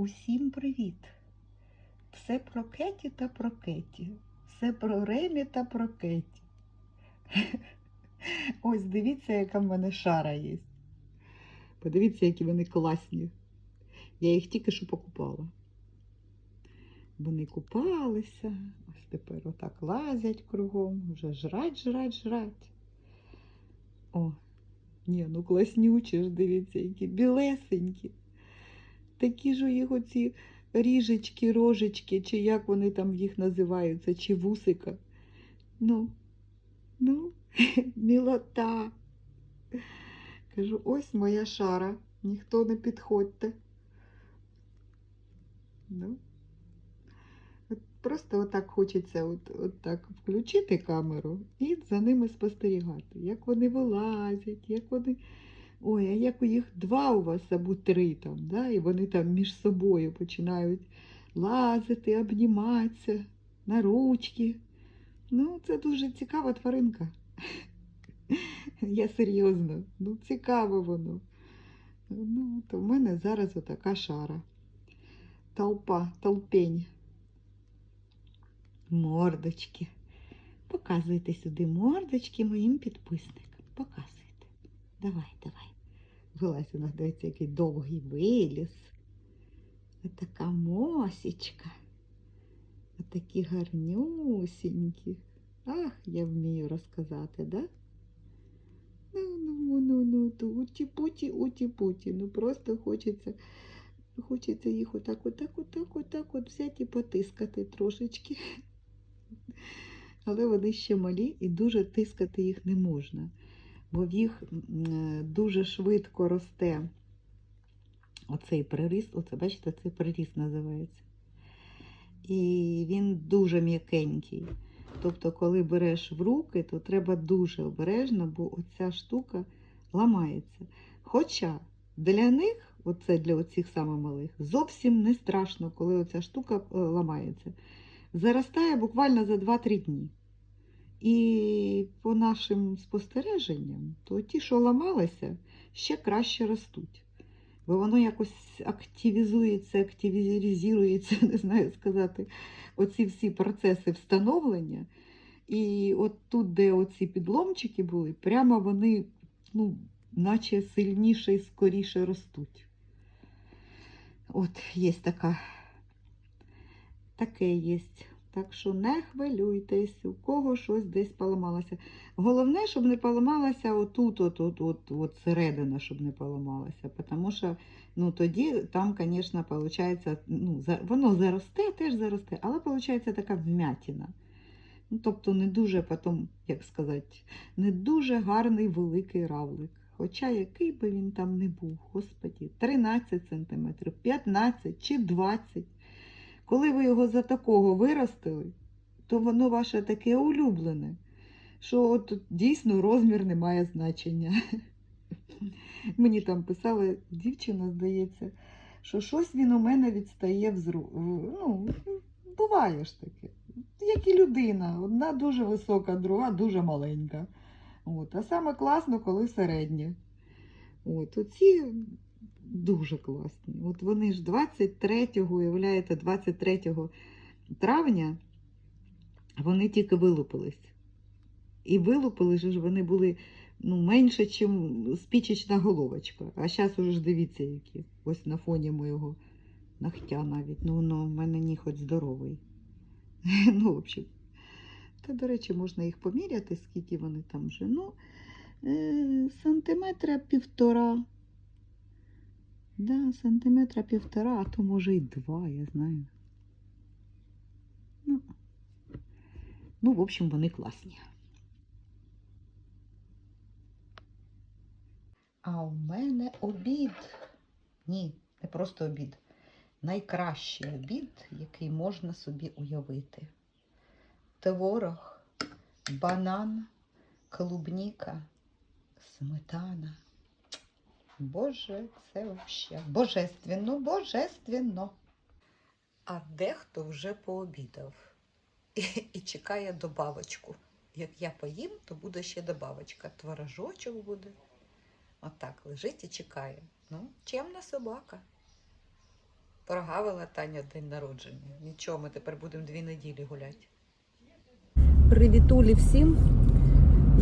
Усім привіт! Все про Кеті та про Кеті. Все про Ремі та про Кеті. Ось дивіться, яка в мене шара є. Подивіться, які вони класні. Я їх тільки що покупала. Вони купалися, ось тепер отак лазять кругом, вже жрать, жрать, жрать. О, ні, ну класнючі ж, дивіться, які білесенькі. Такі ж у їх оці ріжечки, рожечки, чи як вони там їх називаються, чи вусика. Ну, ну, мілота. Кажу, ось моя шара, ніхто не підходьте. Ну, от просто отак хочеться от, от так включити камеру і за ними спостерігати, як вони вилазять, як вони. Ой, а як у їх два у вас або три там, да? і вони там між собою починають лазити, обніматися на ручки. Ну, це дуже цікава тваринка. Я серйозно, ну цікаво воно. Ну, то в мене зараз отака шара. Толпа, толпень. Мордочки. Показуйте сюди мордочки моїм підписникам. Показуйте. Давай, давай. Вилазь у нас, дивіться, який довгий виліз. Отака мосічка. Отакі гарнюсінькі. Ах, я вмію розказати, да? Ну, ну, ну, ну, то уті-путі, уті-путі. Ну просто хочеться, хочеться їх отак, отак, отак, отак от взяти і потискати трошечки. Але вони ще малі і дуже тискати їх не можна, бо в їх дуже швидко росте оцей приріст, оце, бачите, цей приріст називається. І він дуже м'якенький. Тобто, коли береш в руки, то треба дуже обережно, бо оця штука ламається. Хоча для них, оце для оцих саме малих, зовсім не страшно, коли оця штука е, ламається. Заростає буквально за 2-3 дні. І по нашим спостереженням, то ті, що ламалися, ще краще ростуть. Бо воно якось активізується, активізується, не знаю сказати, оці всі процеси встановлення. І от тут, де оці підломчики були, прямо вони, ну, наче сильніше і скоріше ростуть. От є така, таке є. Так що не хвилюйтесь, у кого щось десь поламалося. Головне, щоб не поламалася отут, от, от, от, от середина, щоб не поламалася. Тому що ну, тоді там, звісно, ну, воно заросте, теж заросте, але виходить така вмятина. Ну, тобто не дуже потім, як сказати, не дуже гарний великий равлик. Хоча який би він там не був, господі, 13 см, 15 чи 20 коли ви його за такого виростили, то воно ваше таке улюблене, що от дійсно розмір не має значення. Мені там писала дівчина, здається, що щось він у мене відстає взру. Ну, буває ж таке. Як і людина, одна дуже висока, друга дуже маленька. От. А саме класно, коли середнє. От, оці дуже класні. От вони ж 23-го, уявляєте, 23 травня вони тільки вилупились. І вилупили ж вони були ну, менше, ніж спічечна головочка. А зараз уже ж дивіться, які. Ось на фоні моєго ногтя навіть. Ну, ну, в мене ніхоть здоровий. Ну, в общем. Та, до речі, можна їх поміряти, скільки вони там вже. Ну, е, сантиметра півтора. Да, сантиметра півтора, а то може і два, я знаю. Ну, ну в общем, вони класні. А у мене обід. Ні, не просто обід. Найкращий обід, який можна собі уявити. Творог, банан, клубніка, сметана. Боже, це вообще божественно, божественно. А дехто вже пообідав і, і чекає добавочку. Як я поїм, то буде ще добавочка. Творожочок буде. Отак лежить і чекає. Ну, чемна собака. Прогавила Таня день народження. Нічого, ми тепер будемо дві неділі гуляти. Привітулі всім.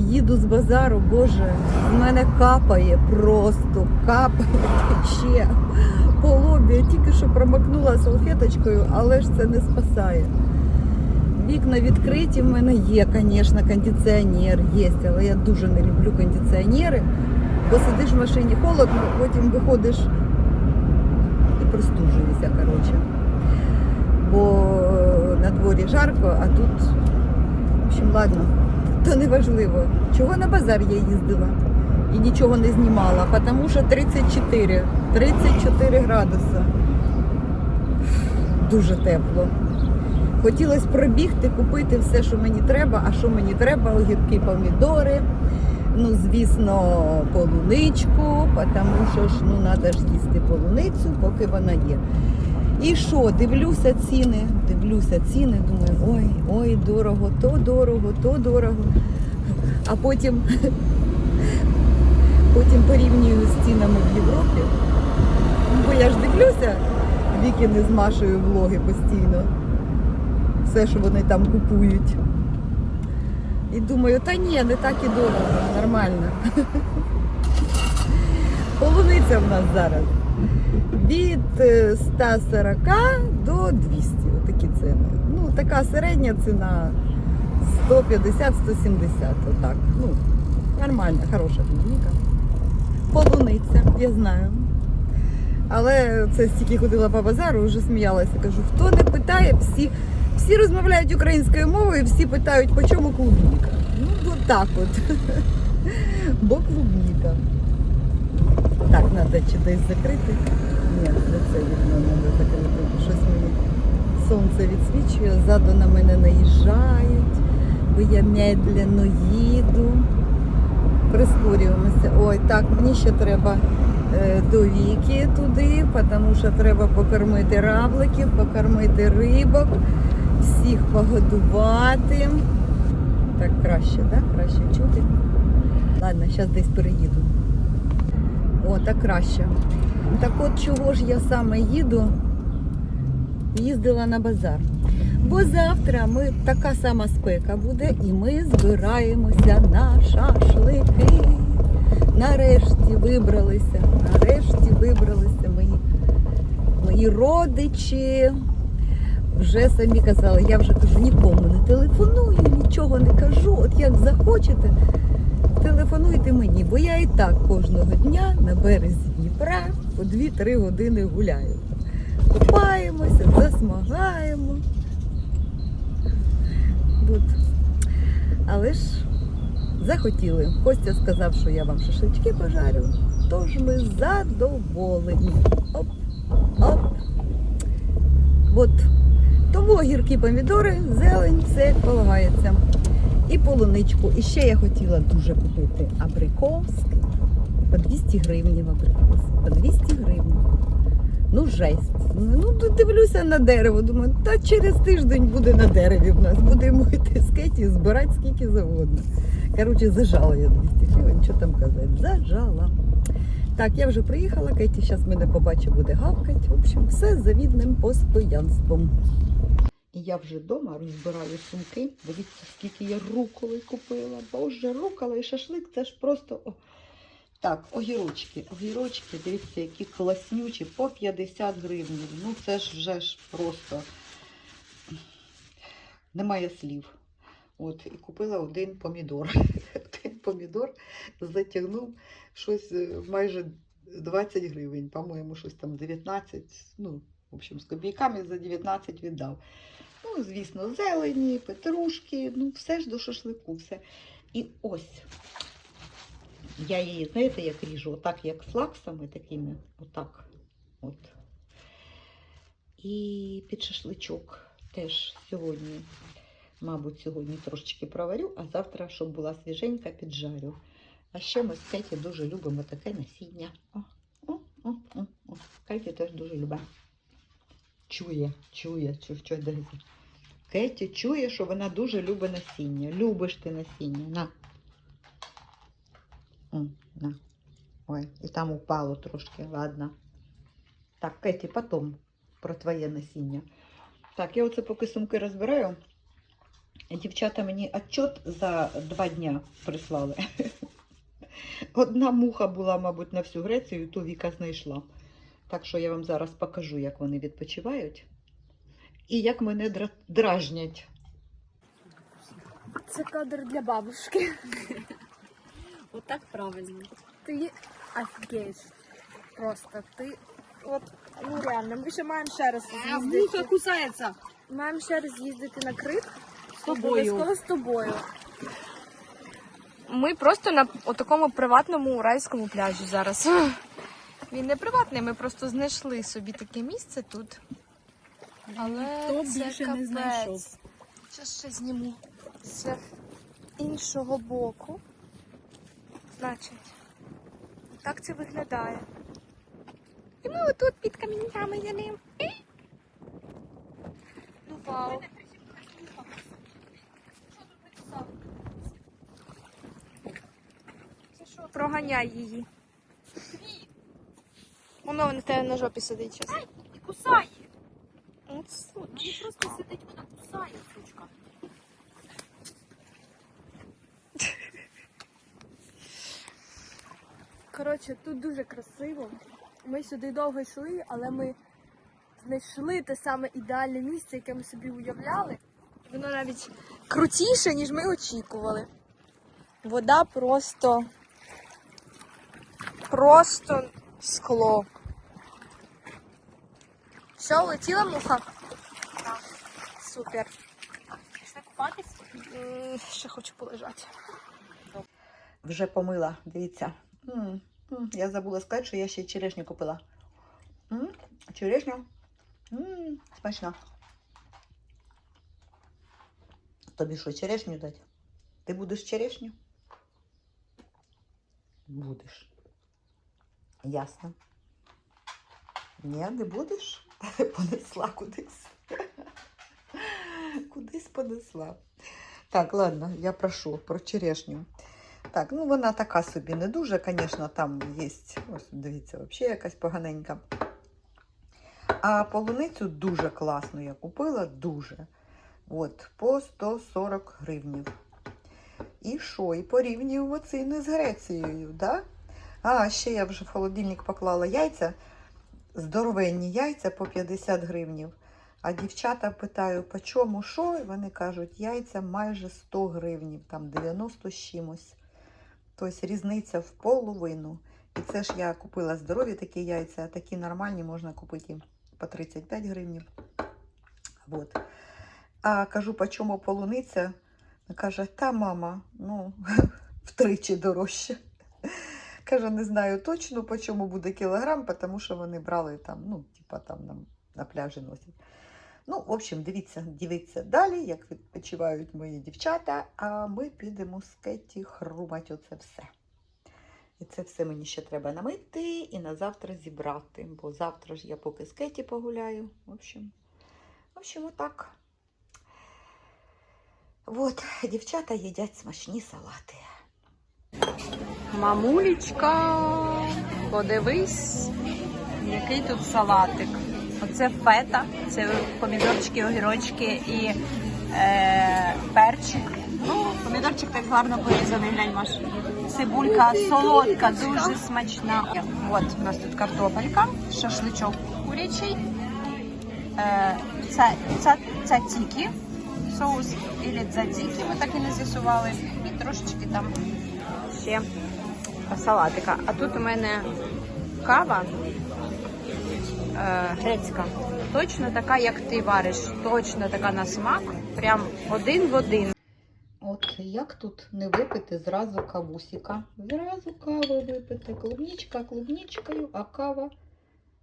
Їду з базару, боже, з мене капає просто, капає тече по лобі. Я тільки що промокнула салфеточкою, але ж це не спасає. Вікна відкриті, в мене є, звісно, кондиціонер, є, але я дуже не люблю кондиціонери, бо сидиш в машині холодно, потім виходиш і простужуєшся, коротше. Бо е, на дворі жарко, а тут в общем, ладно, то не важливо. Чого на базар я їздила і нічого не знімала, тому що 34, 34 градуси. Дуже тепло. Хотілося пробігти, купити все, що мені треба. А що мені треба? Огірки, помідори. Ну, звісно, полуничку, тому що ж ну, треба ж їсти полуницю, поки вона є. І що, дивлюся ціни, дивлюся ціни, думаю, ой, ой, дорого, то дорого, то дорого. А потім, потім порівнюю з цінами в Європі. Ну, Бо я ж дивлюся, вікіни з Машею влоги постійно. Все, що вони там купують. І думаю, та ні, не так і дорого, нормально. Полуниця в нас зараз від е, 140 до 200. Отакі ціни. Ну, така середня ціна 150-170. Отак. Ну, нормальна, хороша клубніка. Полуниця, я знаю. Але це стільки ходила по базару, вже сміялася. Кажу, хто не питає, всі, всі розмовляють українською мовою, всі питають, по чому клубніка. Ну, от от. Бо клубніка. Так, треба чи десь закрити. Ні, не це вікно треба закрити. Щось мені сонце відсвічує, ззаду на мене наїжджають, бо я медленно їду. Прискорюємося. Ой, так, мені ще треба е, до віки туди, тому що треба покормити равликів, покормити рибок, всіх погодувати. Так краще, так? Да? Краще чути. Ладно, зараз десь переїду. О, так краще. Так от чого ж я саме їду? Їздила на базар. Бо завтра ми така сама спека буде, і ми збираємося на шашлики. Нарешті вибралися. Нарешті вибралися мої, мої родичі. Вже самі казали, я вже кажу, нікому не телефоную, нічого не кажу. От як захочете, телефонуйте мені, бо я і так кожного дня на березі Дніпра по 2-3 години гуляю. Купаємося, засмагаємо. От. Але ж захотіли. Костя сказав, що я вам шашлички пожарю, тож ми задоволені. Оп, оп. От. Тому огірки, помідори, зелень, все полагається. І полуничку. І ще я хотіла дуже купити абрикоски. По 200 гривень абрикос. По 200 гривень. Ну, жесть. Ну, дивлюся на дерево. Думаю, та через тиждень буде на дереві в нас. Будемо йти з Кеті, збирати скільки завгодно. Коротше, зажала я 200 гривень, що там казати? Зажала. Так, я вже приїхала, Кеті зараз мене побачить, буде гавкати. В общем, все з завідним постоянством. Я вже вдома розбираю сумки. Дивіться, скільки я руколи купила. Боже, рукола і шашлик це ж просто. О. Так, огірочки. Огірочки, дивіться, які класнючі, по 50 гривень. Ну це ж вже ж просто немає слів. От, і купила один помідор. Один помідор затягнув щось е, майже 20 гривень, по-моєму, щось там 19, ну, в общем, з копійками за 19 віддав. Ну, звісно, зелені, петрушки, ну, все ж до шашлику, все. І ось я її, знаєте, як ріжу, отак, як з лаксами такими, отак. От. І під шашличок теж сьогодні, мабуть, сьогодні трошечки проварю, а завтра, щоб була свіженька, піджарю. А ще ми з Кеті дуже любимо таке насіння. О, о, о, о, о. Кеті теж дуже любить. Чує, чує, чує, чує, дивіться. Кеті чує, що вона дуже любить насіння. Любиш ти насіння. На. О, на. Ой, і там упало трошки, ладно. Так, Кеті, потом. про твоє насіння. Так, я оце поки сумки розбираю. Дівчата мені отчет за два дня прислали. Одна муха була, мабуть, на всю Грецію, ту Віка знайшла. Так що я вам зараз покажу, як вони відпочивають і як мене дражнять. Це кадр для бабушки. Отак правильно. Ти офігеєш. Просто ти. От, ну реально, ми ще маємо ще раз А муха кусається. Маємо ще раз з'їздити на Крит. З тобою. Обов'язково з тобою. Ми просто на такому приватному райському пляжі зараз. Він не приватний, ми просто знайшли собі таке місце тут. Але Хто це більше не знайшов? Зараз ще зніму з іншого боку. Значить, так це виглядає. І ми отут під камінцями їдемо. Ну вау. Проганяй її. Воно на тебе на жопі сидить зараз. І кусає. От Вона просто сидить, вона кусає, сучка. Коротше, тут дуже красиво. Ми сюди довго йшли, але ми знайшли те саме ідеальне місце, яке ми собі уявляли. Воно навіть крутіше, ніж ми очікували. Вода просто. Просто скло. Все, улетіла муха? Так. Супер. Пішли купатись? Ще хочу полежати. Вже помила, дивіться. М, м, Я забула сказати, що я ще черешню купила. М, Черешня. М, Смачна. Тобі що, черешню дати? Ти будеш черешню? Будеш. Ясно. Ні, не будеш? Понесла кудись. Кудись понесла. Так, ладно, я прошу про черешню. Так, ну вона така собі не дуже, звісно, там є, ось дивіться, взагалі якась поганенька. А полуницю дуже класну я купила, дуже. От, по 140 гривнів. І що? І порівнюємо ціни з Грецією, да? А, ще я вже в холодильник поклала яйця, здоровенні яйця по 50 гривнів. А дівчата питаю, по чому що? І вони кажуть, яйця майже 100 гривнів, там 90 з чимось. Тобто різниця в половину. І це ж я купила здорові такі яйця, а такі нормальні можна купити по 35 гривень. Вот. А кажу, по чому полуниця? Каже, та мама, ну, втричі дорожче. Каже, не знаю точно, по чому буде кілограм, тому що вони брали там, ну, типа там на, на пляжі носять. Ну, в общем, дивіться, дивіться далі, як відпочивають мої дівчата, а ми підемо з Кеті хрумать оце все. І це все мені ще треба намити і на завтра зібрати, бо завтра ж я поки з Кеті погуляю. В общем, в общем, отак. От, дівчата їдять смачні салати. Мамулечка, подивись, який тут салатик. Оце фета, це помідорчики, огірочки і е, перчик. Ну, помідорчик так гарно порізаний, глянь, Маш. Цибулька солодка, дуже смачна. От у нас тут картопелька, шашличок курячий. Е, це, це, це тікі, соус і дзадзіки, ми так і не з'ясували. І трошечки там ще салатика. А тут у мене кава е, грецька. Точно така, як ти вариш. Точно така на смак. Прям один в один. От як тут не випити зразу кавусіка? Зразу кави випити. Клубнічка клубнічкою, а кава.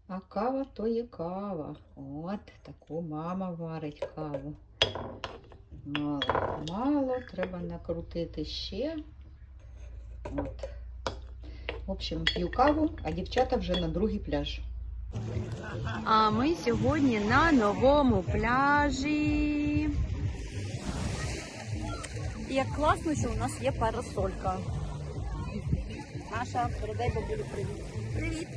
А кава то є кава. От таку мама варить каву. Мало, мало, треба накрутити ще. От. В общем, п'ю каву, а дівчата вже на другий пляж. А ми сьогодні на новому пляжі. І як класно, що у нас є парасолька. Наша, передай бабулі привіт. Привіт,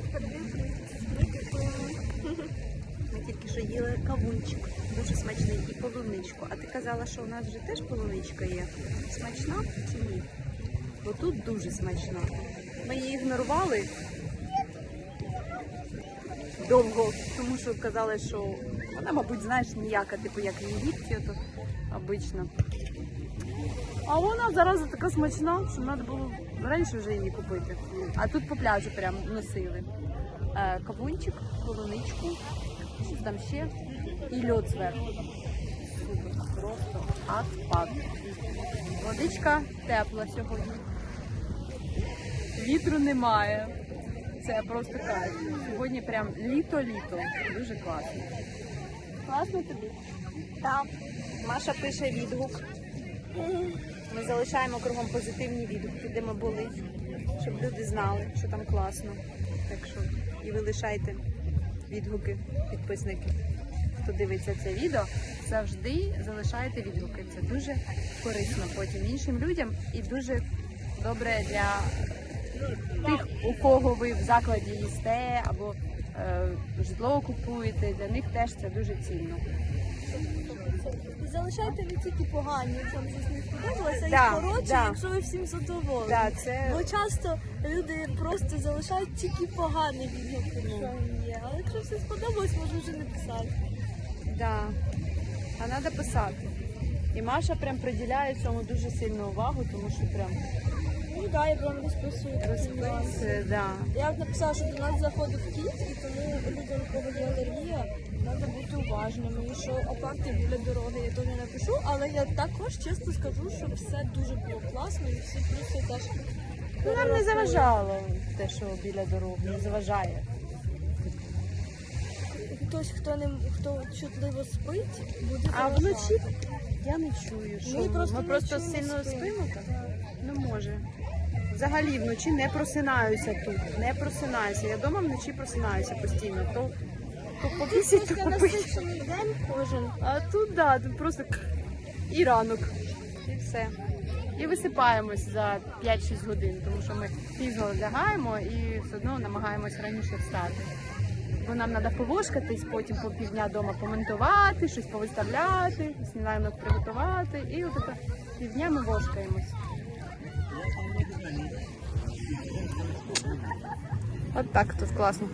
Ми тільки що їли кавунчик, дуже смачний, і полуничку. А ти казала, що у нас вже теж полуничка є. Смачна чи ні? Бо тут дуже смачна. Ми її ігнорували довго, тому що казали, що вона, мабуть, знаєш, ніяка, типу як єгипті, то обично. А вона зараз така смачна, що треба було раніше вже її купити. А тут по пляжу прям носили. Е, кавунчик, полуничку, щось там ще і льод зверху. Супер, просто ад-пад. Водичка тепла сьогодні. Вітру немає. Це просто кайф. Сьогодні прям літо-літо. Дуже класно. Класно тобі? Так. Маша пише відгук. Ми залишаємо кругом позитивні відгуки, де ми були, щоб люди знали, що там класно. Так що і ви лишайте відгуки, підписники. Хто дивиться це відео, завжди залишайте відгуки. Це дуже корисно потім іншим людям і дуже добре для у кого ви в закладі їсте або е, житло купуєте. Для них теж це дуже цінно. Залишайте не тільки погані, якщо вам щось не сподобалося, Да, і хороші, да. якщо ви всім задоволені. Да, це Бо часто люди просто залишають тільки погані відгуки, що їм є. Але якщо все сподобалось, можна вже не писати. Да. А треба писати. І Маша прям приділяє цьому дуже сильну увагу, тому що прям Ну так, я прям розписую. розпис, е, да. Я написала, що до нас заходив кіт, і тому людям, у кого є алергія, треба бути уважними. І що апарти біля дороги я теж не напишу, але я також чесно скажу, що все дуже було класно і всі плюси теж. Ну, нам не заважало те, що біля дороги, не заважає. Хтось, хто не хто чутливо спить, буде А заважати. вночі я не чую, що Ми ми просто просто, не сильно спимо. так? Не може. Взагалі вночі не просинаюся тут. Не просинаюся. Я вдома вночі просинаюся постійно. То, то попісять, то попить. день кожен. А тут да, тут просто к- і ранок. І все. І висипаємось за 5-6 годин, тому що ми пізно лягаємо і все одно намагаємось раніше встати. Бо нам треба повошкатись, потім по півдня вдома помонтувати, щось повиставляти, сніданок приготувати. І от півдня ми вошкаємось. От так тут класно.